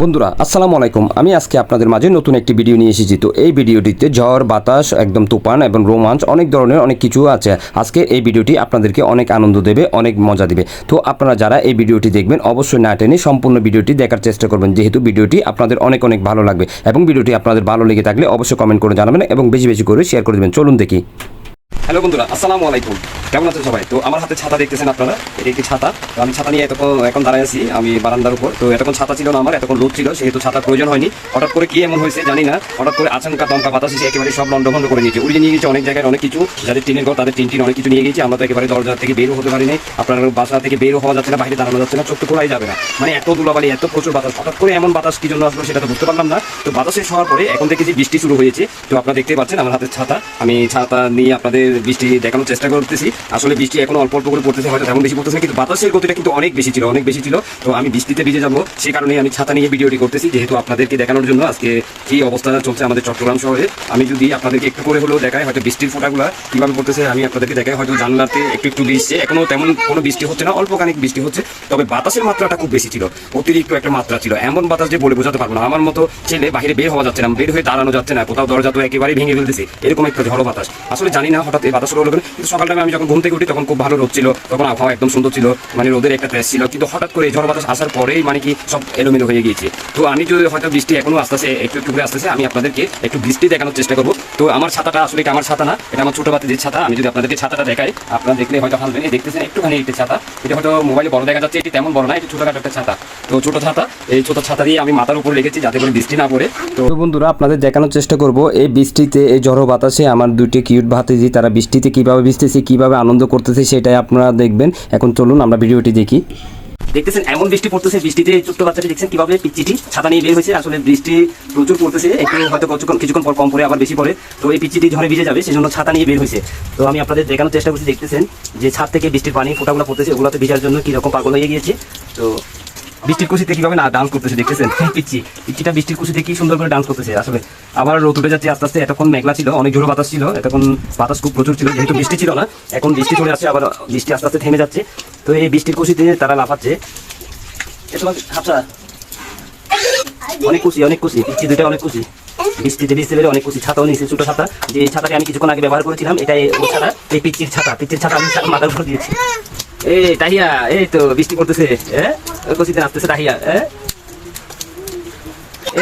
বন্ধুরা, আসসালামু আলাইকুম। আমি আজকে আপনাদের মাঝে নতুন একটি ভিডিও নিয়ে এসেছি। তো এই ভিডিওটিতে ঝড়, বাতাস, একদম তুফান এবং রোমাঞ্চ অনেক ধরনের অনেক কিছু আছে। আজকে এই ভিডিওটি আপনাদেরকে অনেক আনন্দ দেবে, অনেক মজা দেবে। তো আপনারা যারা এই ভিডিওটি দেখবেন, অবশ্যই না টেনে সম্পূর্ণ ভিডিওটি দেখার চেষ্টা করবেন। যেহেতু ভিডিওটি আপনাদের অনেক অনেক ভালো লাগবে এবং ভিডিওটি আপনাদের ভালো লেগে থাকলে অবশ্যই কমেন্ট করে জানাবেন এবং বেশি বেশি করে শেয়ার করে দেবেন। চলুন দেখি। হ্যালো বন্ধুরা, আসসালামু আলাইকুম। কেমন আছেন সবাই? তো আমার হাতে ছাতা দেখতেছেন আপনারা? এটা একটি ছাতা। তো আমি ছাতা নিয়ে এতক্ষণ, এখন দাঁড়ায় আছি, আমি বারান্দার উপর। তো এতক্ষণ ছাতা ছিল না আমার, এতক্ষণ রোদ ছিল, সেহেতু ছাতার প্রয়োজন হয়নি। হঠাৎ করে কি এমন হয়েছে জানি না। হঠাৎ করে আচমকা দমকা বাতাস এসে একেবারে সব লন্ডভন্ড করে নিয়েছে। উড়িয়ে নিয়ে গেছে অনেক জায়গায় অনেক কিছু। যাদের টিনের ঘর, তাদের টিন টিন অনেক কিছু নিয়ে গেছে। আমরা তো একেবারে দরজা থেকে বেরো হতে পারিনি। আপনার বাসা থেকে বেরও হওয়া যাচ্ছে না, বাইরে দাঁড়ানো যাচ্ছে না, চোখ খোলাই যাবে না। মানে এত দুলাবালি এত প্রচুর বাতাস। হঠাৎ করে এমন বাতাস কি জন্য আসলো সেটা তো বুঝতে পারলাম না। তো বাতাস শেষ হওয়ার পরে এখন থেকে যে বৃষ্টি শুরু হয়েছে। তো আপনারা দেখতে পাচ্ছেন আমার হাতে ছাতা। আমি ছাতা নিয়ে আপনাদের বৃষ্টি দেখানোর চেষ্টা করতেছি। আসলে বৃষ্টি এখন অল্প অল্প করে পড়তেছে, হয়তো তেমন বেশি পড়তেছে কিন্তু বাতাসের গতিটা কিন্তু অনেক বেশি ছিল, অনেক বেশি ছিল। তো আমি বৃষ্টিতে ভিজে যাব সেই কারণে আমি ছাতা নিয়ে ভিডিওটি করতেছি, যেহেতু আপনাদেরকে দেখানোর জন্য আজকে কি অবস্থা চলছে আমাদের চট্টগ্রাম শহরে। আমি যদি আপনাদেরকে একটু করে হলেও দেখাই, হয়তো বৃষ্টির ফোঁটাগুলো কীভাবে পড়তেছে, আমি আপনাদেরকে দেখাই, হয়তো জানলাতে একটু একটু বৃষ্টি, এখনও তেমন কোনো বৃষ্টি হচ্ছে না, অল্প খানিক বৃষ্টি হচ্ছে, তবে বাতাসের মাত্রাটা খুব বেশি ছিল, অতিরিক্ত একটা মাত্রা ছিল। এমন বাতাস যে বলে বোঝাতে পারব না, আমার মতো ছেলে বাইরে বের হওয়া যাচ্ছে না, বের হয়ে দাঁড়ানো যাচ্ছে না, কোথাও দরজা তো একেবারেই ভেঙে ফেলতেছে, এরকম একটা ঝড়ো বাতাস। আসলে জানি না হঠাৎ এই বাতাস হলো কেন কিন্তু সকাল টাইমে আমি যখন ঘুম থেকে উঠি, তখন খুব ভালো রোদ ছিল, তখন আবহাওয়া একদম সুন্দর ছিল। মানে রোদের একটা ট্রেস ছিল। কিন্তু হঠাৎ করে ঝড় বাতাস আসার পরেই মানে কি সব এলোমেলো হয়ে গিয়েছে। তো আমি যদি হয়তো বৃষ্টি এখনও আসতেছে, একটু একটু করে আসতেছে, আমি আপনাদেরকে একটু বৃষ্টি দেখানোর চেষ্টা করব। তো আমার ছাতাটা আসলে আমার ছাতা না? এটা আমার ছোট বাতির ছাতা। আমি যদি আপনাদেরকে ছাতাটা দেখাই, আপনারা দেখলে হয়তো হাসবেন, এই দেখতেছেন একটুখানি একটি ছাতা। এটা হয়তো মোবাইলে বড় দেখা যাচ্ছে, এটি তেমন বড় না, এটি ছোটখাটো একটা ছাতা। তো ছোট ছাতা, এই ছোট ছাতা দিয়ে আমি মাথার উপর রেখেছি যাতে করে বৃষ্টি না পড়ে। তো বন্ধুরা, আপনাদের দেখানোর চেষ্টা করব, এই বৃষ্টিতে, এই ঝড়ো বাতাসে আমার দুটি কিউট ভাতিজি, তারা বৃষ্টিতে কীভাবে ভিজতেছে, কীভাবে আনন্দ করতেছে সেটাই আপনারা দেখবেন। এখন চলুন আমরা ভিডিওটি দেখি। দেখতেছেন, এমন বৃষ্টি পড়তেছে, বৃষ্টিতে ছোট্ট বাচ্চাটি দেখছেন কীভাবে পিচ্চিটি ছাতা নিয়ে বের হয়েছে। আসলে বৃষ্টি প্রচুর পড়তেছে, একটু হয়তো কিছুক্ষণ কিছুক্ষণ পর কম পরে আবার বেশি পড়ে। তো এই পিচ্চিটি ঝড়ে ভিজে যাবে, সেজন্য ছাতা নিয়ে বের হয়েছে। তো আমি আপনাদের দেখানোর চেষ্টা করছি, দেখতেছেন যে ছাদ থেকে বৃষ্টির পানি ফোটাগুলো পড়তেছে, ওগুলোতে ভিজার জন্য কীরকম পাগল হয়ে গিয়েছে। তো বৃষ্টির কুশিতে কীভাবে না ডান্স করতেছে, দেখতেছেন? এই পিচ্ছি। পিচ্ছিটা বৃষ্টির কুশিতে কি সুন্দর করে ডান্স করতেছে। আসলে আবার রোদ উঠে যাচ্ছে, আস্তে আস্তে এতক্ষণ মেঘলা ছিল, অনেক জোরে বাতাস ছিল, এতক্ষণ বাতাস খুব প্রচুর ছিল, যেহেতু বৃষ্টি ছিল না, এখন বৃষ্টি চলে আসছে, আবার বৃষ্টি আস্তে আস্তে থেমে যাচ্ছে। তো এই বৃষ্টির কুশিতে তারা লাফাচ্ছে। অনেক খুশি অনেক খুশি পিচ্ছি দুইটা অনেক খুশি বৃষ্টিতে বৃষ্টি বেড়ে অনেক খুশি ছাতাও নিয়েছে, ছোট ছাতা। যে ছাতাটি আমি কিছুক্ষণ আগে ব্যবহার করেছিলাম, এটাই ও ছাতা, এই পিচ্ছির ছাতা পিচ্ছির ছাতা আমি মাথার উপর দিয়েছি। এই এই তো বৃষ্টি পড়তেছে হ্যাঁ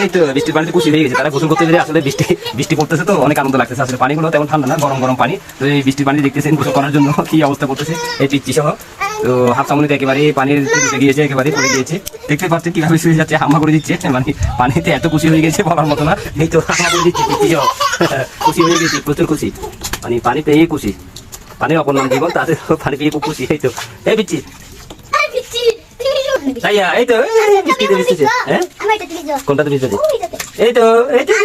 এই তো বৃষ্টির পানিতে হয়ে গেছে, তারা গোসল করতে আসলে বৃষ্টি বৃষ্টি পড়তেছে তো, অনেক আনন্দ লাগতেছে। আসলে পানিগুলো তেমন ঠান্ডা না, গরম গরম পানি। এই বৃষ্টির পানি করার জন্য কি অবস্থা এই তো একেবারে গিয়েছে গিয়েছে। দেখতে পাচ্ছেন কীভাবে শুয়ে যাচ্ছে হামা করে দিচ্ছে মানে পানিতে এত খুশি হয়ে গেছে বলার মতো না। এই তো করে দিচ্ছে খুশি হয়ে গেছে, প্রচুর খুশি মানে পানি পেয়ে খুশি পানির অপর নাম জীবন তাদের পানি পেয়ে খুশি এই তো এই পিচ্ছি তাইয়া এই তো এই বৃষ্টিতে বৃষ্টিছে হ্যাঁ কোনটাতে বৃষ্টিছে এই তো এই তো।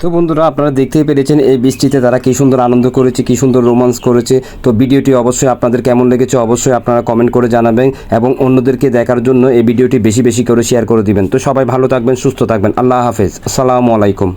তো বন্ধুরা আপনারা দেখতেই পেরেছেন এই বৃষ্টিতে তারা কি সুন্দর আনন্দ করেছে কি সুন্দর রোমান্স করেছে। তো ভিডিওটি অবশ্যই আপনাদের কেমন লেগেছে অবশ্যই আপনারা কমেন্ট করে জানাবেন এবং অন্যদেরকে দেখার জন্য এই ভিডিওটি বেশি বেশি করে শেয়ার করে দিবেন। তো সবাই ভালো থাকবেন সুস্থ থাকবেন। আল্লাহ হাফেজ। আসসালামু আলাইকুম।